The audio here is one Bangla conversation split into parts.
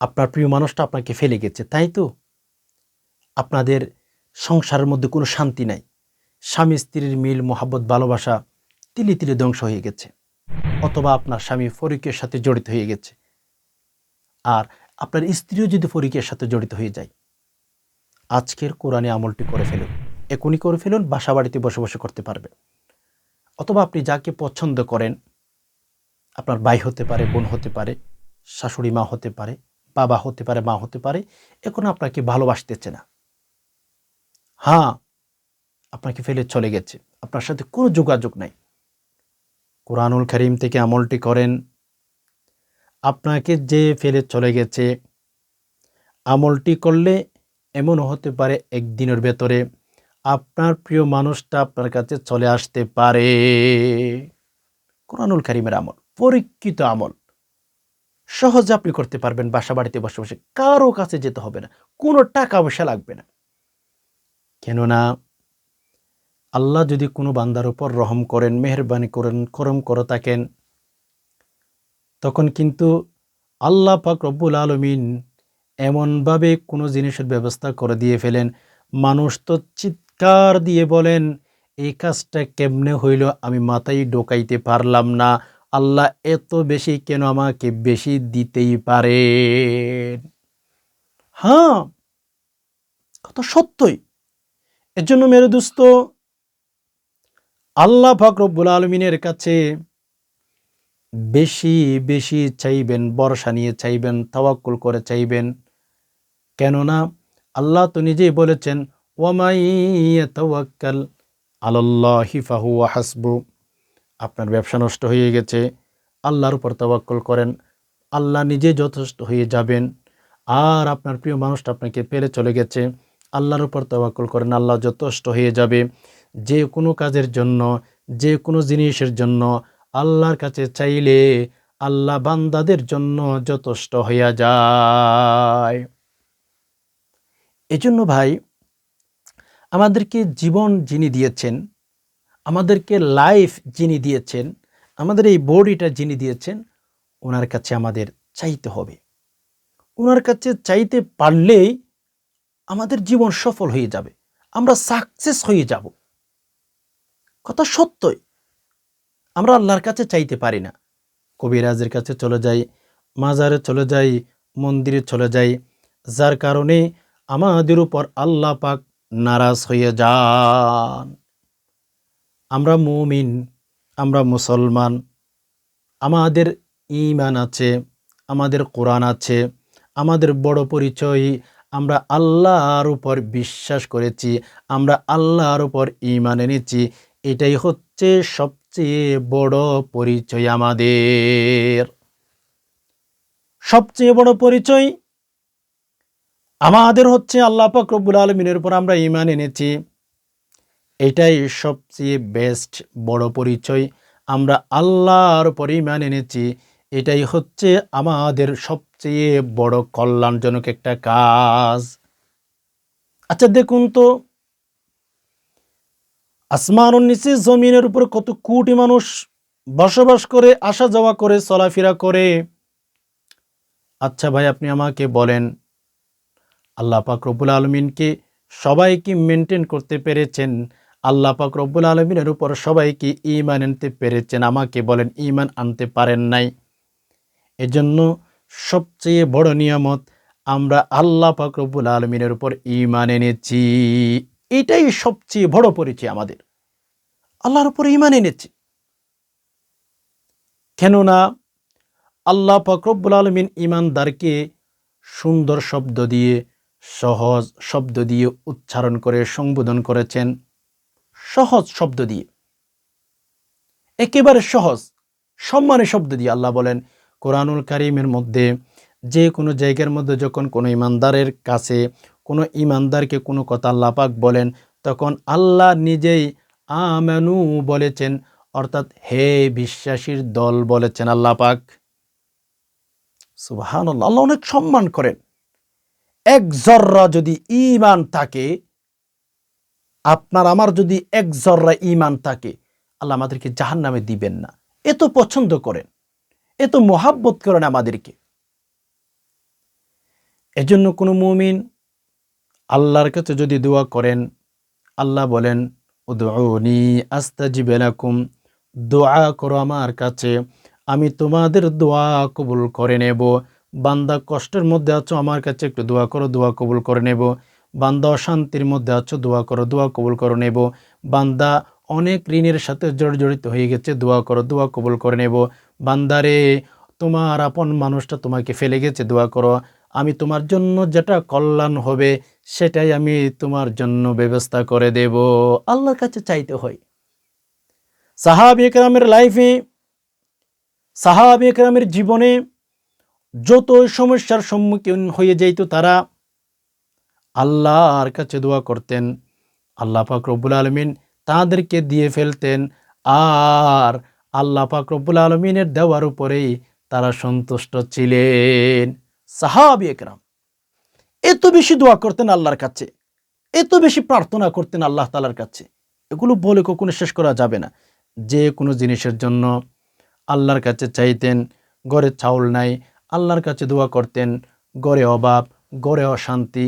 আপনার প্রিয় মানুষটা আপনাকে ফেলে গেছে, তাই তো? আপনাদের সংসারের মধ্যে কোনো শান্তি নাই। স্বামী স্ত্রীর মিল, মোহাব্বত, ভালোবাসা তিলে তিলে ধ্বংস হয়ে গেছে, অথবা আপনার স্বামী ফরিকের সাথে জড়িত হয়ে গেছে। আর আপনার স্ত্রীও যদি ফরিকের সাথে জড়িত হয়ে যায়, আজকের কোরআনে আমলটি করে ফেলুন, এখনই করে ফেলুন বাসা বাড়িতে বসে বসে করতে পারবে অথবা আপনি যাকে পছন্দ করেন, আপনার ভাই হতে পারে, বোন হতে পারে, শাশুড়ি মা হতে পারে বাবা হতে পারে, মা হতে পারে এখন আপনাকে ভালোবাসতেছে না। হ্যাঁ আপনাকে ফেলে চলে গেছে। আপনার সাথে কোনো যোগাযোগ নাই। কোরআনুল করিম থেকে আমলটি করেন। আপনাকে যে ফেলে চলে গেছে, আমলটি করলে এমনও হতে পারে একদিনের ভেতরে আপনার প্রিয় মানুষটা আপনার কাছে চলে আসতে পারে। কোরআনুল করিমের আমল, পরীক্ষিত আমল। সহজে আপনি করতে পারবেন বাসা বাড়িতে বসে বসে। কারও কাছে যেতে হবে না। কোনো টাকা পয়সা লাগবে না। কেননা, আল্লাহ যদি কোনো বান্দার উপর রহম করেন, মেহরবানি করেন, করম করে থাকেন, তখন কিন্তু আল্লাহ পাক রব্বুল আলমিন এমনভাবে কোনো জিনিসের ব্যবস্থা করে দিয়ে ফেলেন। মানুষ তো চিৎকার দিয়ে বলেন, এই কাজটা কেমনে হইল? আমি মাথায় ঢোকাইতে পারলাম না। আল্লাহ এত বেশি কেন আমাকে বেশি দিতেই পারে? হ্যাঁ কত সত্যই। এর জন্য মেরে দুস্ত, আল্লাহ ফাকরবুল আলমিনের কাছে বেশি বেশি চাইবেন বর্ষা নিয়ে চাইবেন, তাওয়াক্কুল করে চাইবেন। কেননা আল্লাহ তো নিজেই বলেছেন ওয়ামাই তাওয়াক্কাল আল্লাহি ফাহু হাসবু। আপনার ব্যবসা নষ্ট হয়ে গেছে, আল্লাহর উপর তাওয়াক্কুল করেন, আল্লাহ নিজে যথেষ্ট হয়ে যাবেন, আর আপনার প্রিয় মানুষটা আপনাকে পেরে চলে গেছে, আল্লাহর উপর তাওয়াক্কুল করেন, আল্লাহ যথেষ্ট হয়ে যাবে। যে কোনো কাজের জন্য, যে কোনো জিনিসের জন্য আল্লাহর কাছে চাইলে আল্লাহ বান্দাদের জন্য যথেষ্ট হইয়া যায়। এজন্য ভাই, আমাদেরকে জীবন যিনি দিয়েছেন আমাদেরকে লাইফ যিনি দিয়েছেন, আমাদের এই বডিটা যিনি দিয়েছেন, ওনার কাছে আমাদের চাইতে হবে। ওনার কাছে চাইতে পারলেই আমাদের জীবন সফল হয়ে যাবে, আমরা সাকসেস হয়ে যাব। কথা সত্যই, আমরা আল্লাহর কাছে চাইতে পারি না। কবিরাজের কাছে চলে যাই, মাজারে চলে যাই, মন্দিরে চলে যাই, যার কারণে আমাদের উপর আল্লাহ পাক নারাজ হয়ে যান। আমরা মুমিন, আমরা মুসলমান, আমাদের ইমান আছে, আমাদের কোরআন আছে, আমাদের বড় পরিচয় আমরা আল্লাহর উপর বিশ্বাস করেছি, আমরা আল্লাহর উপর ইমান এনেছি, এটাই হচ্ছে সবচেয়ে বড় পরিচয় আমাদের। সবচেয়ে বড় পরিচয় আমাদের হচ্ছে আল্লাহ পাক রব্বুল আলমিনের উপর আমরা ইমান এনেছি। এটাই সবচেয়ে বেস্ট বড় পরিচয়। আমরা আল্লাহর উপর ইমান এনেছি, এটাই হচ্ছে আমাদের সবচেয়ে বড় কল্যাণজনক একটা কাজ। আচ্ছা দেখুন তো আসমান নিচে জমিনের উপর কত কোটি মানুষ বসবাস করে আসা যাওয়া করে, চলাফেরা করে। আচ্ছা ভাই, আপনি আমাকে বলেন, আল্লাহ পাক রব্বুল আলমিনকে সবাইকে মেনটেন করতে পেরেছেন আল্লাহ পাক রব্বুল আলমিনের উপর সবাইকে ইমান আনতে পেরেছেন, আমাকে বলেন ইমান আনতে পারেন নাই। এজন্য সবচেয়ে বড় নিয়ামত, আমরা আল্লাহ পাক রব্বুল আলমিনের উপর ইমান এনেছি। এটাই সবচেয়ে বড় পরিচয় আমাদের। আল্লাহর উপর ইমান এনেছি। কেননা আল্লাহ ফকরবুল আলমিন ইমানদারকে সুন্দর শব্দ দিয়ে, সহজ শব্দ দিয়ে উচ্চারণ করে, সম্বোধন করেছেন। সহজ শব্দ দিয়ে। একেবারে সহজ সম্মানের শব্দ দিয়ে আল্লাহ বলেন, কোরআনুল কারিমের মধ্যে যে কোনো জায়গার মধ্যে যখন কোনো ইমানদারের কাছে কোনো ইমানদারকে কোনো কথা আল্লাপাক বলেন, তখন আল্লাহ নিজেই আমানু বলেছেন, অর্থাৎ হে বিশ্বাসীর দল বলেছেন আল্লাহ পাক। সুবাহান আল্লাহ অনেক সম্মান করেন। এক জর্রা যদি ইমান থাকে আপনার, আমার যদি এক জর্রা ইমান থাকে, আল্লাহ আমাদেরকে জাহান নামে দিবেন না। এত পছন্দ করেন এত মোহাব্বত করেন আমাদেরকে। এজন্য কোনো মুমিন আল্লাহর কাছে যদি দোয়া করেন, আল্লাহ বলেন, উদউনি আস্তাজিব লাকুম, দোয়া করো আমার কাছে, আমি তোমাদের দোয়া কবুল করে নেব। বান্দা কষ্টের মধ্যে আছো, আমার কাছে একটু দোয়া করো, দোয়া কবুল করে নেব। বান্দা অশান্তির মধ্যে আছো, দোয়া করো, দোয়া কবুল করে নেব। বান্দা অনেক ঋণের সাথে জড়িত হয়ে গেছে, দোয়া করো, দোয়া কবুল করে নেব। বান্দারে তোমার আপন মানুষটা তোমাকে ফেলে গেছে, দোয়া করো। আমি তোমার জন্য যেটা কল্যাণ হবে, সেটাই আমি তোমার জন্য ব্যবস্থা করে দেব। আল্লাহর কাছে চাইতে হয়। সাহাব একরামের লাইফে সাহাব একরামের জীবনে যত সমস্যার সম্মুখীন হয়ে যাইত তারা আল্লাহর কাছে দোয়া করতেন। আল্লাহ পাক রব্বুল আলমিন তাদেরকে দিয়ে ফেলতেন আর আল্লাহ পাক রব্বুল আলমিনের দেওয়ার উপরেই তারা সন্তুষ্ট ছিলেন। সাহাবি একরাম, এত বেশি দোয়া করতেন আল্লাহর কাছে, এত বেশি প্রার্থনা করতেন আল্লাহ তালার কাছে। এগুলো বলে কখনো শেষ করা যাবে না। যে কোনো জিনিসের জন্য আল্লাহর কাছে চাইতেন, ঘরে চাউল নাই, আল্লাহর কাছে দোয়া করতেন গড়ে অভাব গড়ে অশান্তি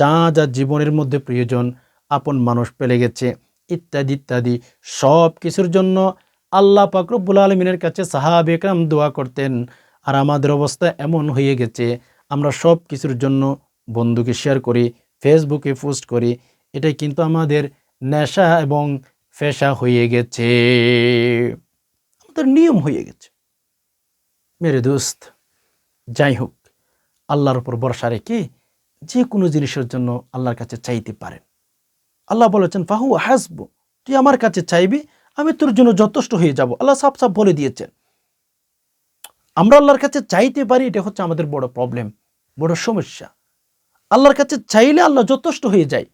যা যা জীবনের মধ্যে প্রয়োজন আপন মানুষ পেলে গেছে, ইত্যাদি ইত্যাদি। সব কিছুর জন্য আল্লাহ পাকরবুল আলমিনের কাছে সাহাব একরাম দোয়া করতেন, আর আমাদের অবস্থা এমন হয়ে গেছে, আমরা সব কিছুর জন্য বন্ধুকে শেয়ার করি ফেসবুকে পোস্ট করি, এটাই কিন্তু আমাদের নেশা এবং ফেশা হয়ে গেছে। আমাদের নিয়ম হয়ে গেছে। মেরে দোস্ত, যাই হোক, আল্লাহর উপর ভরসা রেখে যে কোনো জিনিসের জন্য আল্লাহর কাছে চাইতে পারেন। আল্লাহ বলেছেন ফাহু হাসব, তুই আমার কাছে চাইবি, আমি তোর জন্য যথেষ্ট হয়ে যাব। আল্লাহ সাফ সাফ বলে দিয়েছেন। আমরা আল্লাহর কাছে চাইতে পারি, এটা হচ্ছে আমাদের বড় প্রবলেম বড় সমস্যা। আল্লাহর কাছে চাইলে আল্লাহ যথেষ্ট হয়ে যায়।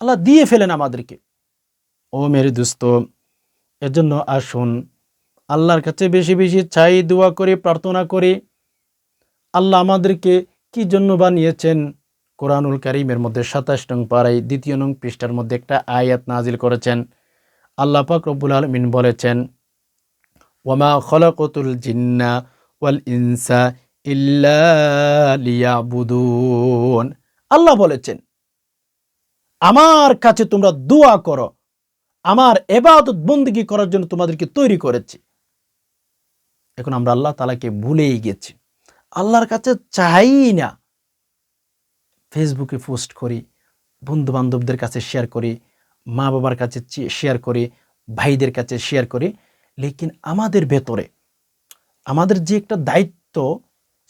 আল্লাহ দিয়ে ফেলেন আমাদেরকে। ও মেরে দোস্ত, এজন্য আসুন, আল্লাহর কাছে বেশি বেশি চাই, দোয়া করে, প্রার্থনা করে। আল্লাহ আমাদেরকে কি জন্য বানিয়েছেন? কোরআনুল কারিমের মধ্যে সাতাশ নং পাড়ায় দ্বিতীয় নং পৃষ্ঠার মধ্যে একটা আয়াত নাজিল করেছেন। আল্লাহ পাক রব্বুল আলমিন বলেছেন, ওয়ামা খলাকতুল জিন্না ওয়াল ইনসা ইল্লা আল্লাহ বলেছেন, আমার কাছে তোমরা দোয়া করো, আমার এবাদত বন্দিগি করার জন্য তোমাদেরকে তৈরি করেছি। এখন আমরা আল্লাহ তালাকে ভুলেই গেছি। আল্লাহর কাছে চাই না ফেসবুকে পোস্ট করি বন্ধু বান্ধবদের কাছে শেয়ার করি মা বাবার কাছে শেয়ার করি, ভাইদের কাছে শেয়ার করি, লেকিন আমাদের ভেতরে, আমাদের যে একটা দায়িত্ব,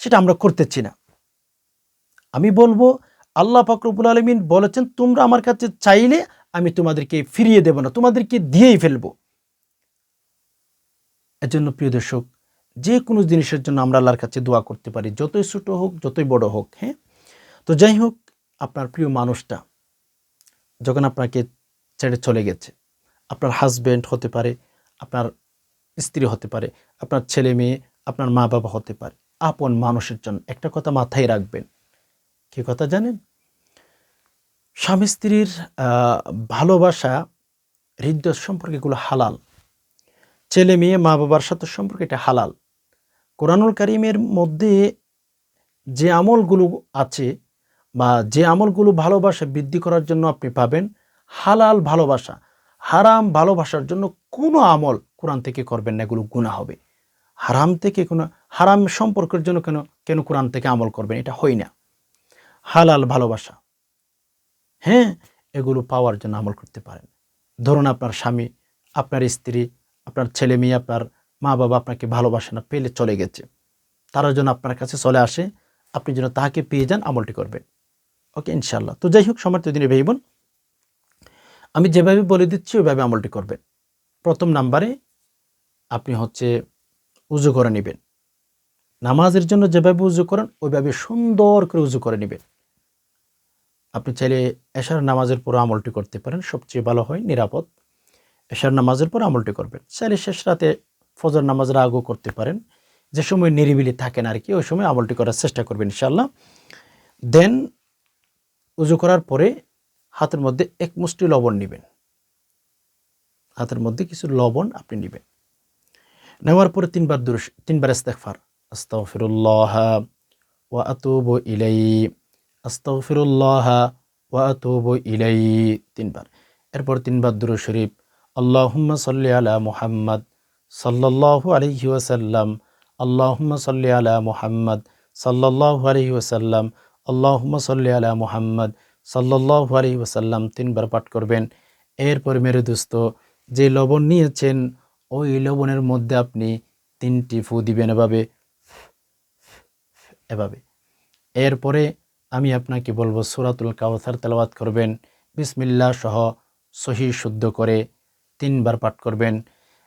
সেটা আমরা করতেছি না। আমি বলব, আল্লাহ ফাকরুবুল আলমিন বলেছেন, তোমরা আমার কাছে চাইলে আমি তোমাদেরকে ফিরিয়ে দেব না, তোমাদেরকে দিয়েই ফেলব। এজন্য প্রিয় দর্শক, যে কোনো জিনিসের জন্য আমরা আল্লাহর কাছে দোয়া করতে পারি, যতই ছোটো হোক, যতই বড় হোক হ্যাঁ? তো যাই হোক আপনার প্রিয় মানুষটা যখন আপনাকে ছেড়ে চলে গেছে, আপনার হাজব্যান্ড হতে পারে, আপনার স্ত্রী হতে পারে, আপনার ছেলে মেয়ে, আপনার মা বাবা হতে পারে, আপন মানুষের জন্য একটা কথা মাথায় রাখবেন। কি কথা জানেন? স্বামী স্ত্রীর ভালোবাসা হৃদয় সম্পর্কে এগুলো হালাল। ছেলে মেয়ে, মা বাবার সাথে সম্পর্কে এটা হালাল। কোরআনুল কারিমের মধ্যে যে আমলগুলো আছে বা যে আমলগুলো ভালোবাসা বৃদ্ধি করার জন্য আপনি পাবেন, হালাল ভালোবাসা, হারাম ভালোবাসার জন্য কোনো আমল কোরআন থেকে করবেন না, এগুলো গুণা হবে। হারাম থেকে কোনো, হারাম সম্পর্কের জন্য কেন কেন কোরআন থেকে আমল করবেন, এটা হয় না। হালাল ভালোবাসা হ্যাঁ এগুলো পাওয়ার জন্য আমল করতে পারেন। ধরুন আপনার স্বামী, আপনার স্ত্রী, আপনার ছেলে মেয়ে, আপনার মা বাবা আপনাকে ভালোবাসে না, পেলে চলে গেছে। তারা যেন আপনার কাছে চলে আসে, আপনি যেন তাহাকে পেয়ে যান, আমলটি করবেন। ওকে ইনশাল্লাহ তো যাই হোক সমর্থ দিনে ভাইবোন আমি যেভাবে বলে দিচ্ছি, ওইভাবে আমলটি করবেন। প্রথম নাম্বারে আপনি হচ্ছে উজু করে নেবেন। নামাজের জন্য যেভাবে উজু করেন, ওইভাবে সুন্দর করে উজু করে নেবেন। আপনি চাইলে এশার নামাজের পর আমলটি করতে পারেন, সবচেয়ে ভালো হয়, নিরাপদ। এশার নামাজের পর আমলটি করবেন। চাইলে শেষ রাতে ফজর নামাজের আগও করতে পারেন। যে সময় নিরিবিলি থাকেন আর কি, ওই সময় আমলটি করার চেষ্টা করবেন ইনশাল্লাহ দেন উজু করার পরে হাতের মধ্যে এক মুষ্টি লবণ নেবেন। হাতের মধ্যে কিছু লবণ আপনি নেবেন। নেওয়ার পরে তিনবার দূর তিনবার ইস্তেকফার আস্তাগফিরুল্লাহ ওয়া আতুবু ইলাই আস্তাগফিরুল্লাহ ওয়া আতুবু ইলাই তিনবার। এরপর তিনবার দুরূদ শরীফ। আল্লাহুম্মা সাল্লি আলা মুহাম্মদ সাল্লাল্লাহু আলাইহি ওয়াসাল্লাম। আল্লাহুম্মা সাল্লি আলা মুহাম্মদ সাল্লাল্লাহু আলাইহি ওয়াসাল্লাম। আল্লাহুম্মা সাল্লি আলা মুহাম্মদ সাল্লাল্লাহু আলাইহি ওয়াসাল্লাম তিনবার পাঠ করবেন। এরপর মেরে দোস্ত, যে লবণ নিয়েছেন, ওই লবণের মধ্যে আপনি তিনটি ফু দিবেন এভাবে। এভাবে। এরপরে আমি আপনাকে বলব সুরাতুল কাউসার তেলাওয়াত করবেন। বিসমিল্লাহ সহ সহি শুদ্ধ করে তিনবার পাঠ করবেন।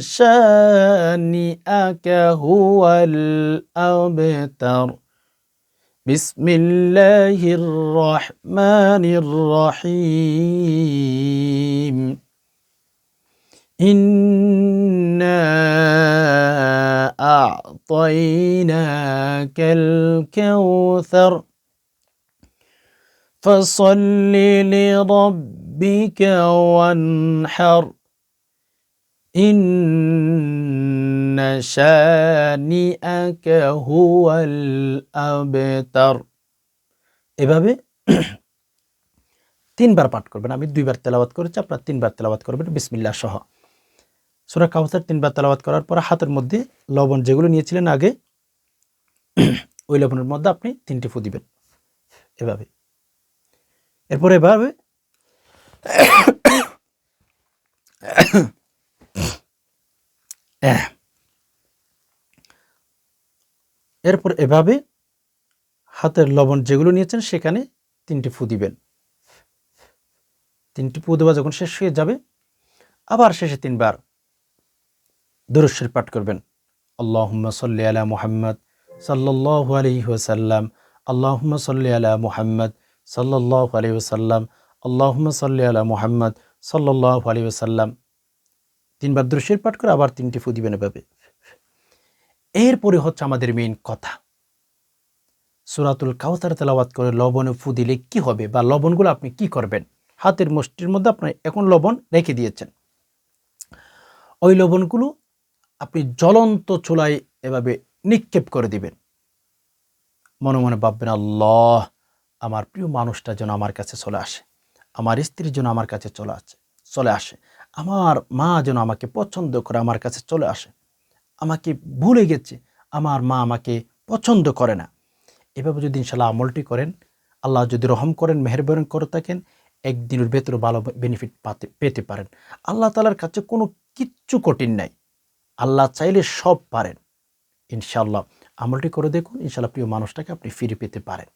شانئك هو الأبتر. بسم الله الرحمن الرحيم. إنا أعطيناك الكوثر. فصل لربك وانحر. إن شانئك هو الأبتر এভাবে তিনবার পাঠ করবেন আমি দুইবার তেলাওয়াত করেছি আপনার তিনবার তেলাওয়াত করবেন বিসমিল্লাহ সহ সুরা কাউসার তিনবার তেলাওয়াত করার পর হাতের মধ্যে লবণ যেগুলো নিয়েছিলেন আগে ওই লবণের মধ্যে আপনি তিনটি ফু দিবেন এভাবে এরপর এভাবে এরপর এভাবে হাতের লবণ যেগুলো নিয়েছেন সেখানে তিনটি ফু দিবেন। তিনটি ফু দেওয়া যখন শেষ হয়ে যাবে, আবার শেষে তিনবার দুরস্বের পাঠ করবেন। আল্লাহুম্মা সাল্লি আলা মুহাম্মদ সাল্লাল্লাহু আলাইহি ওয়াসাল্লাম, আল্লাহুম্মা সাল্লি আলা মুহাম্মদ সাল্লাল্লাহু আলাইহি ওয়াসাল্লাম, আল্লাহুম্মা সাল্লি আলা মুহাম্মদ সাল্লাল্লাহু আলাইহি ওয়াসাল্লাম। তিনবার দুরস্বের পাঠ করে আবার তিনটি ফু দিবেন এভাবে। এরপরে হচ্ছে আমাদের মেইন কথা। সুরাতুল কাউতার তেলাওয়াত করে লবণে ফু দিলে কি হবে বা লবণগুলো আপনি কি করবেন? হাতের মুষ্টির মধ্যে আপনি এখন লবণ রেখে দিয়েছেন। ওই লবণগুলো আপনি জ্বলন্ত চুলায় এভাবে নিক্ষেপ করে দিবেন। মনে মনে ভাববেন, আল্লাহ, আমার প্রিয় মানুষটা যেন আমার কাছে চলে আসে। আমার স্ত্রী যেন আমার কাছে চলে আসে চলে আসে। আমার মা যেন আমাকে পছন্দ করে আমার কাছে চলে আসে। আমাকে ভুলে গেছে, আমার মা আমাকে পছন্দ করে না। এভাবে যদি ইনশাল্লাহ আমলটি করেন, আল্লাহ যদি রহম করেন, মেহরবান করে থাকেন, একদিনের ভেতরে ভালো বেনিফিট পাতে, পেতে পারেন। আল্লাহ তালার কাছে কোনো কিচ্ছু কঠিন নাই। আল্লাহ চাইলে সব পারেন। ইনশাল্লাহ আমলটি করে দেখুন, ইনশাল্লাহ প্রিয় মানুষটাকে আপনি ফিরে পেতে পারেন।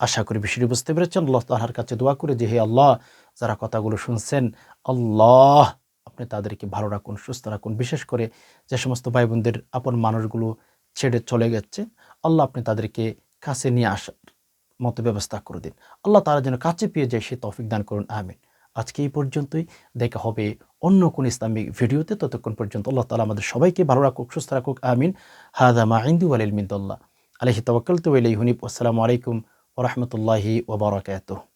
আশা করি বিষয়টি বুঝতে পেরেছেন। আল্লাহ তাহার কাছে দোয়া করে যে, হে আল্লাহ, যারা কথাগুলো শুনছেন, আল্লাহ, আপনি তাদেরকে ভালো রাখুন, সুস্থ রাখুন। বিশেষ করে যে সমস্ত ভাই বোনদের আপন মানুষগুলো ছেড়ে চলে গেছে, আল্লাহ আপনি তাদেরকে কাছে নিয়ে আসার মতো ব্যবস্থা করে দিন। আল্লাহ তারা যেন কাছে পেয়ে যায়, সে তৌফিক দান করুন। আমিন। আজকে এই পর্যন্তই। দেখা হবে অন্য কোন ইসলামিক ভিডিওতে। ততক্ষণ পর্যন্ত আল্লাহ তালা আমাদের সবাইকে ভালো রাখুক, সুস্থ রাখুক। আমিন। হাদা মাহিন্দু আলিল মিন্দুল্লাহ আলহি তবকাল তো হুনিফ আসসালামু আলাইকুম ورحمة الله وبركاته.